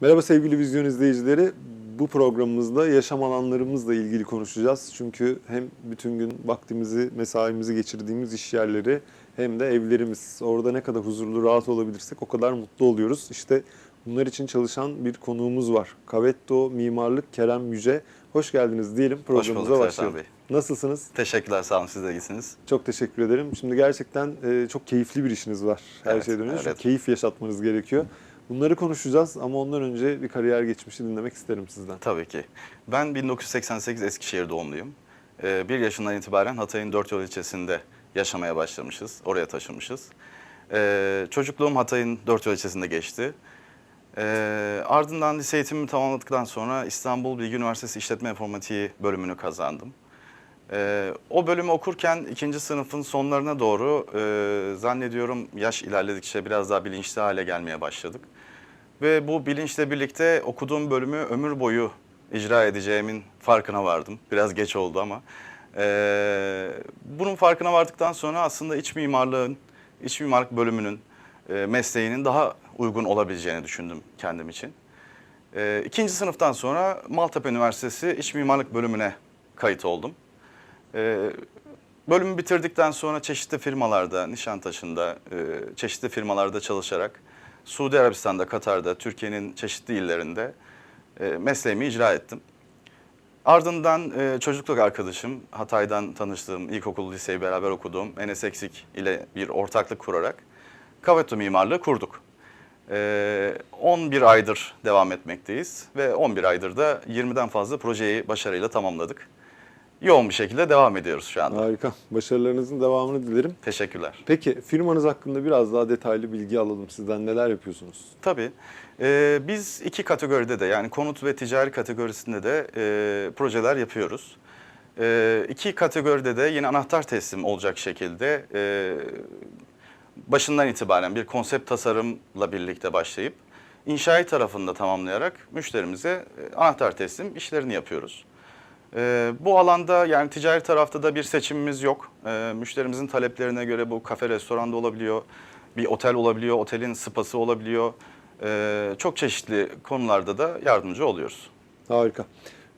Merhaba sevgili vizyon izleyicileri. Bu programımızda yaşam alanlarımızla ilgili konuşacağız. Çünkü hem bütün gün vaktimizi, mesaimizi geçirdiğimiz iş yerleri hem de evlerimiz. Orada ne kadar huzurlu, rahat olabilirsek o kadar mutlu oluyoruz. İşte bunlar için çalışan bir konuğumuz var. Kavetto Mimarlık Kerem Yüce. Hoş geldiniz diyelim programımıza bulduk başlayalım. Bey. Nasılsınız? Teşekkürler sağ olun siz de iyisiniz. Çok teşekkür ederim. Şimdi gerçekten e, çok keyifli bir işiniz var. Her Evet, şeyden önce. evet. Çok keyif yaşatmanız gerekiyor. Bunları konuşacağız ama ondan önce bir kariyer geçmişi dinlemek isterim sizden. Tabii ki. Ben 1988 Eskişehir doğumluyum. Ee, bir yaşından itibaren Hatay'ın Dört Yol ilçesinde yaşamaya başlamışız. Oraya taşınmışız. Ee, çocukluğum Hatay'ın Dört Yol ilçesinde geçti. Ee, ardından lise eğitimimi tamamladıktan sonra İstanbul Bilgi Üniversitesi İşletme Informatiği bölümünü kazandım. Ee, o bölümü okurken ikinci sınıfın sonlarına doğru e, zannediyorum yaş ilerledikçe biraz daha bilinçli hale gelmeye başladık. Ve bu bilinçle birlikte okuduğum bölümü ömür boyu icra edeceğimin farkına vardım. Biraz geç oldu ama. Ee, bunun farkına vardıktan sonra aslında iç mimarlığın, iç mimarlık bölümünün, e, mesleğinin daha uygun olabileceğini düşündüm kendim için. Ee, ikinci sınıftan sonra Maltepe Üniversitesi İç Mimarlık bölümüne kayıt oldum. Ee, bölümü bitirdikten sonra çeşitli firmalarda, Nişantaşı'nda, e, çeşitli firmalarda çalışarak Suudi Arabistan'da, Katar'da, Türkiye'nin çeşitli illerinde e, mesleğimi icra ettim. Ardından e, çocukluk arkadaşım, Hatay'dan tanıştığım, ilkokul, liseyi beraber okuduğum Enes Eksik ile bir ortaklık kurarak Kaveto Mimarlığı kurduk. E, 11 aydır devam etmekteyiz ve 11 aydır da 20'den fazla projeyi başarıyla tamamladık. Yoğun bir şekilde devam ediyoruz şu anda. Harika. Başarılarınızın devamını dilerim. Teşekkürler. Peki firmanız hakkında biraz daha detaylı bilgi alalım sizden. Neler yapıyorsunuz? Tabii. Ee, biz iki kategoride de yani konut ve ticari kategorisinde de e, projeler yapıyoruz. E, iki kategoride de yine anahtar teslim olacak şekilde e, başından itibaren bir konsept tasarımla birlikte başlayıp inşaat tarafında tamamlayarak müşterimize e, anahtar teslim işlerini yapıyoruz. E, bu alanda yani ticari tarafta da bir seçimimiz yok. E, müşterimizin taleplerine göre bu kafe restoranda olabiliyor, bir otel olabiliyor, otelin spası olabiliyor. E, çok çeşitli konularda da yardımcı oluyoruz. Harika.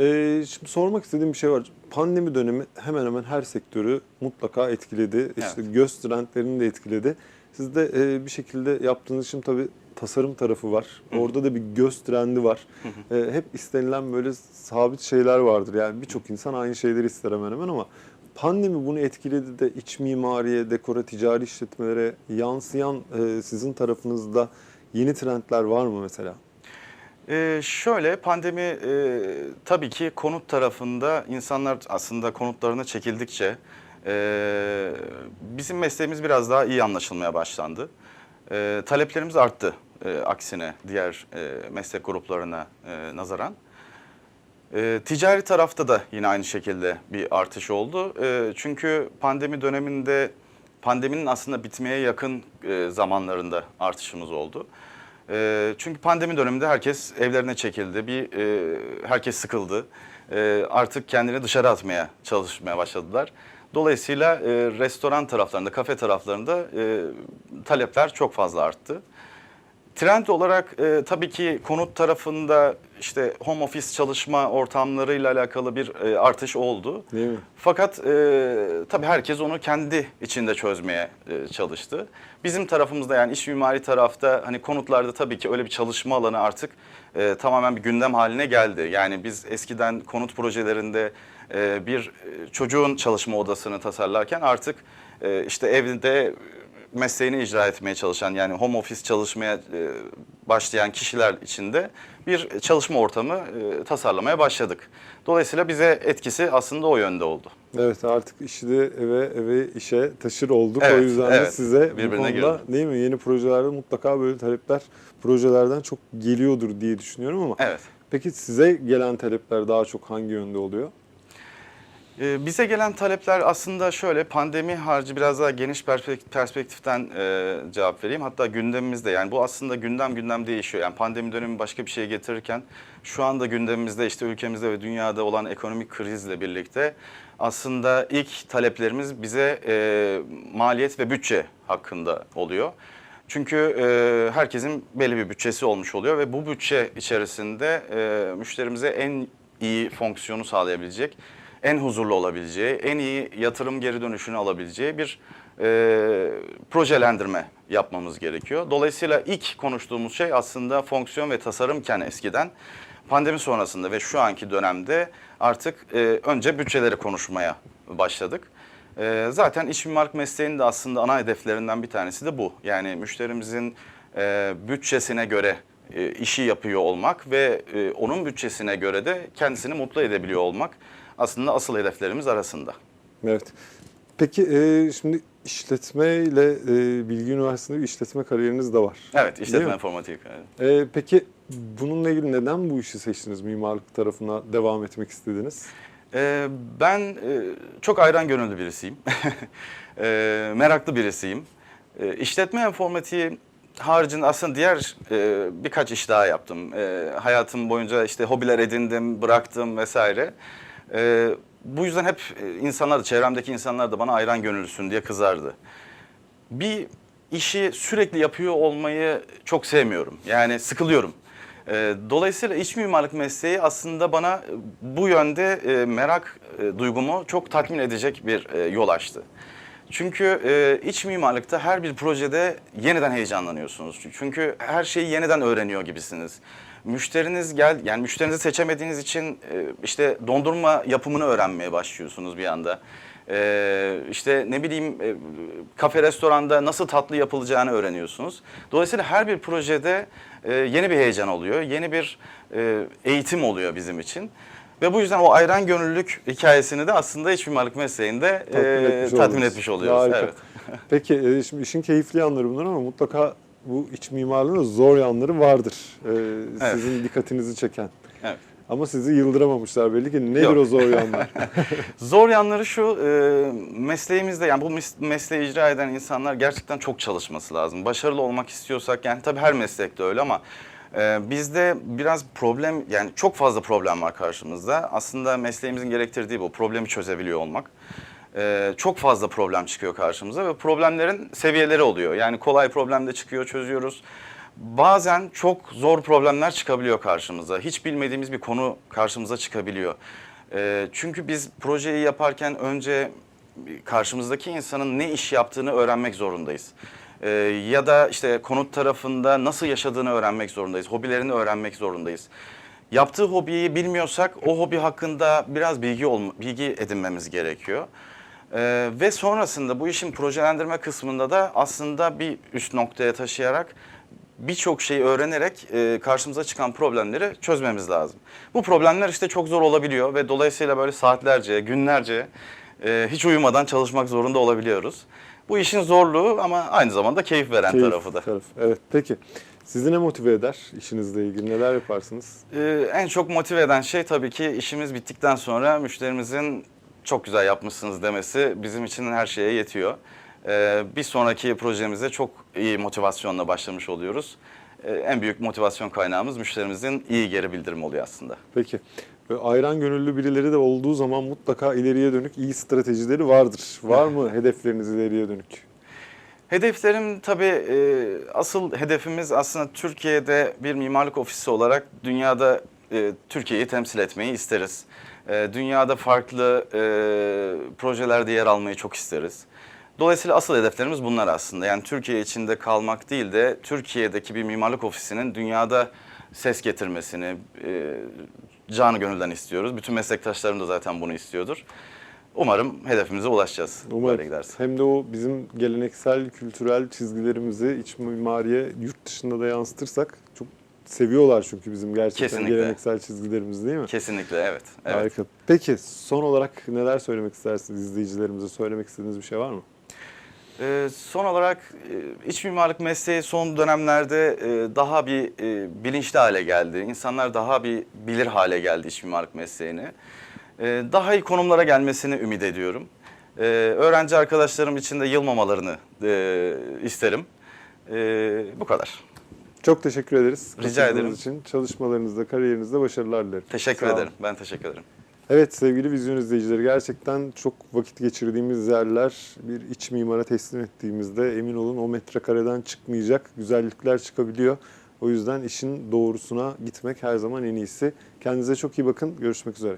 Ee, şimdi sormak istediğim bir şey var. Pandemi dönemi hemen hemen her sektörü mutlaka etkiledi. İşte göz trendlerini de etkiledi. Siz de e, bir şekilde yaptığınız için tabii tasarım tarafı var. Orada da bir göz trendi var. E, hep istenilen böyle sabit şeyler vardır. Yani birçok insan aynı şeyleri ister hemen hemen ama pandemi bunu etkiledi de iç mimariye, dekora, ticari işletmelere yansıyan e, sizin tarafınızda yeni trendler var mı mesela? Ee, şöyle pandemi e, tabii ki konut tarafında insanlar aslında konutlarına çekildikçe e, bizim mesleğimiz biraz daha iyi anlaşılmaya başlandı. E, taleplerimiz arttı e, aksine diğer e, meslek gruplarına e, nazaran. E, ticari tarafta da yine aynı şekilde bir artış oldu. E, çünkü pandemi döneminde pandeminin aslında bitmeye yakın e, zamanlarında artışımız oldu. E, çünkü pandemi döneminde herkes evlerine çekildi. Bir e, herkes sıkıldı. E, artık kendini dışarı atmaya çalışmaya başladılar. Dolayısıyla e, restoran taraflarında, kafe taraflarında e, talepler çok fazla arttı. Trend olarak e, tabii ki konut tarafında işte home office çalışma ortamlarıyla alakalı bir e, artış oldu. Değil mi? Fakat e, tabii herkes onu kendi içinde çözmeye e, çalıştı. Bizim tarafımızda yani iş mimari tarafta hani konutlarda tabii ki öyle bir çalışma alanı artık e, tamamen bir gündem haline geldi. Yani biz eskiden konut projelerinde e, bir e, çocuğun çalışma odasını tasarlarken artık e, işte evde mesleğini icra etmeye çalışan yani home office çalışmaya e, başlayan kişiler için de bir çalışma ortamı e, tasarlamaya başladık. Dolayısıyla bize etkisi aslında o yönde oldu. Evet artık işi de eve eve işe taşır olduk. o Evet, yüzden de evet. size bu konuda girdi. değil mi yeni projelerde mutlaka böyle talepler projelerden çok geliyordur diye düşünüyorum ama Evet. peki size gelen talepler daha çok hangi yönde oluyor? Ee, Bize gelen talepler aslında şöyle pandemi harici biraz daha geniş perspek- perspektiften e, cevap vereyim. Hatta gündemimizde yani bu aslında gündem gündem değişiyor. Yani pandemi dönemi başka bir şey getirirken şu anda gündemimizde işte ülkemizde ve dünyada olan ekonomik krizle birlikte aslında ilk taleplerimiz bize e, maliyet ve bütçe hakkında oluyor. Çünkü e, herkesin belli bir bütçesi olmuş oluyor ve bu bütçe içerisinde müşterimize en iyi fonksiyonu sağlayabilecek, en huzurlu olabileceği, en iyi yatırım geri dönüşünü alabileceği bir e, projelendirme yapmamız gerekiyor. Dolayısıyla ilk konuştuğumuz şey aslında fonksiyon ve tasarımken eskiden pandemi sonrasında ve şu anki dönemde artık e, önce bütçeleri konuşmaya başladık. E, zaten iç mimarlık mesleğinin de aslında ana hedeflerinden bir tanesi de bu. Yani müşterimizin e, bütçesine göre e, işi yapıyor olmak ve e, onun bütçesine göre de kendisini mutlu edebiliyor olmak aslında asıl hedeflerimiz arasında. Evet. Peki e, şimdi işletme ile e, Bilgi Üniversitesi'nde bir işletme kariyeriniz de var. Evet, işletme informatik. evet. E, peki bununla ilgili neden bu işi seçtiniz? Mimarlık tarafına devam etmek istediniz? Ee, ben e, çok ayran gönüllü birisiyim. Ee, meraklı birisiyim. Ee, işletme informatiği haricinde aslında diğer e, birkaç iş daha yaptım. Ee, hayatım boyunca işte hobiler edindim, bıraktım vesaire. Ee, bu yüzden hep e, insanlar da, çevremdeki insanlar da bana ayran gönüllüsün diye kızardı. Bir işi sürekli yapıyor olmayı çok sevmiyorum. Yani sıkılıyorum. Ee, Dolayısıyla iç mimarlık mesleği aslında bana bu yönde e, merak e, duygumu çok tatmin edecek bir e, yol açtı. Çünkü e, iç mimarlıkta her bir projede yeniden heyecanlanıyorsunuz. Çünkü her şeyi yeniden öğreniyor gibisiniz. Müşteriniz gel, yani müşterinizi seçemediğiniz için e, işte dondurma yapımını öğrenmeye başlıyorsunuz bir anda. Ee, işte ne bileyim e, kafe restoranda nasıl tatlı yapılacağını öğreniyorsunuz. Dolayısıyla her bir projede e, yeni bir heyecan oluyor, yeni bir e, eğitim oluyor bizim için. Ve bu yüzden o ayran gönüllülük hikayesini de aslında iç mimarlık mesleğinde Tatmin, e, etmiş, tatmin oldunuz. etmiş oluyoruz. Harika. Evet. Peki e, şimdi işin keyifli yanları bunlar ama mutlaka bu iç mimarlığın zor yanları vardır. E, Sizin dikkatinizi çeken. Evet. Ama sizi yıldıramamışlar belli ki. Nedir Yok. o zor yanlar? Zor yanları şu, e, mesleğimizde yani bu mes- mesleği icra eden insanlar gerçekten çok çalışması lazım. Başarılı olmak istiyorsak yani tabii her meslekte öyle ama e, bizde biraz problem yani çok fazla problem var karşımızda. Aslında mesleğimizin gerektirdiği bu problemi çözebiliyor olmak. E, çok fazla problem çıkıyor karşımıza ve problemlerin seviyeleri oluyor. Yani kolay problem de çıkıyor, çözüyoruz. Bazen çok zor problemler çıkabiliyor karşımıza. Hiç bilmediğimiz bir konu karşımıza çıkabiliyor. Ee, çünkü biz projeyi yaparken önce karşımızdaki insanın ne iş yaptığını öğrenmek zorundayız. Ee, ya da işte konut tarafında nasıl yaşadığını öğrenmek zorundayız. Hobilerini öğrenmek zorundayız. Yaptığı hobiyi bilmiyorsak o hobi hakkında biraz bilgi olma, bilgi edinmemiz gerekiyor. Ee, ve sonrasında bu işin projelendirme kısmında da aslında bir üst noktaya taşıyarak birçok şeyi öğrenerek e, karşımıza çıkan problemleri çözmemiz lazım. Bu problemler işte çok zor olabiliyor ve dolayısıyla böyle saatlerce, günlerce e, hiç uyumadan çalışmak zorunda olabiliyoruz. Bu işin zorluğu ama aynı zamanda keyif veren Keyif tarafı da. tarafı. Evet peki. Sizi ne motive eder işinizle ilgili? Neler yaparsınız? Ee, en çok motive eden şey tabii ki işimiz bittikten sonra müşterimizin çok güzel yapmışsınız demesi bizim için her şeye yetiyor. Ee, bir sonraki projemize çok iyi motivasyonla başlamış oluyoruz. Ee, en büyük motivasyon kaynağımız müşterimizin iyi geri bildirim oluyor aslında. Peki. Böyle ayran gönüllü birileri de olduğu zaman mutlaka ileriye dönük iyi stratejileri vardır. Var mı hedefleriniz ileriye dönük? Hedeflerim tabii e, asıl hedefimiz aslında Türkiye'de bir mimarlık ofisi olarak dünyada e, Türkiye'yi temsil etmeyi isteriz. E, dünyada farklı e, projelerde yer almayı çok isteriz. Dolayısıyla asıl hedeflerimiz bunlar aslında. Yani Türkiye içinde kalmak değil de Türkiye'deki bir mimarlık ofisinin dünyada ses getirmesini e, canı gönülden istiyoruz. Bütün meslektaşlarım da zaten bunu istiyordur. Umarım hedefimize ulaşacağız. Umarım. Böyle giderse. Hem de o bizim geleneksel, kültürel çizgilerimizi iç mimariye yurt dışında da yansıtırsak seviyorlar çünkü bizim gerçekten Kesinlikle. geleneksel çizgilerimizi değil mi? Kesinlikle evet. evet. Harika. Peki son olarak neler söylemek istersiniz izleyicilerimize? Söylemek istediğiniz bir şey var mı? Ee, son olarak e, iç mimarlık mesleği son dönemlerde e, daha bir e, bilinçli hale geldi. İnsanlar daha bir bilir hale geldi iç mimarlık mesleğini. E, daha iyi konumlara gelmesini ümit ediyorum. E, öğrenci arkadaşlarım için de yılmamalarını e, isterim. E, bu kadar. Çok teşekkür ederiz. Rica ederim. için çalışmalarınızda, kariyerinizde başarılar dilerim. Teşekkür Sağ olun. ederim. Ben teşekkür ederim. Evet sevgili vizyon izleyicileri gerçekten çok vakit geçirdiğimiz yerler bir iç mimara teslim ettiğimizde emin olun o metrekareden çıkmayacak güzellikler çıkabiliyor. O yüzden işin doğrusuna gitmek her zaman en iyisi. Kendinize çok iyi bakın. Görüşmek üzere.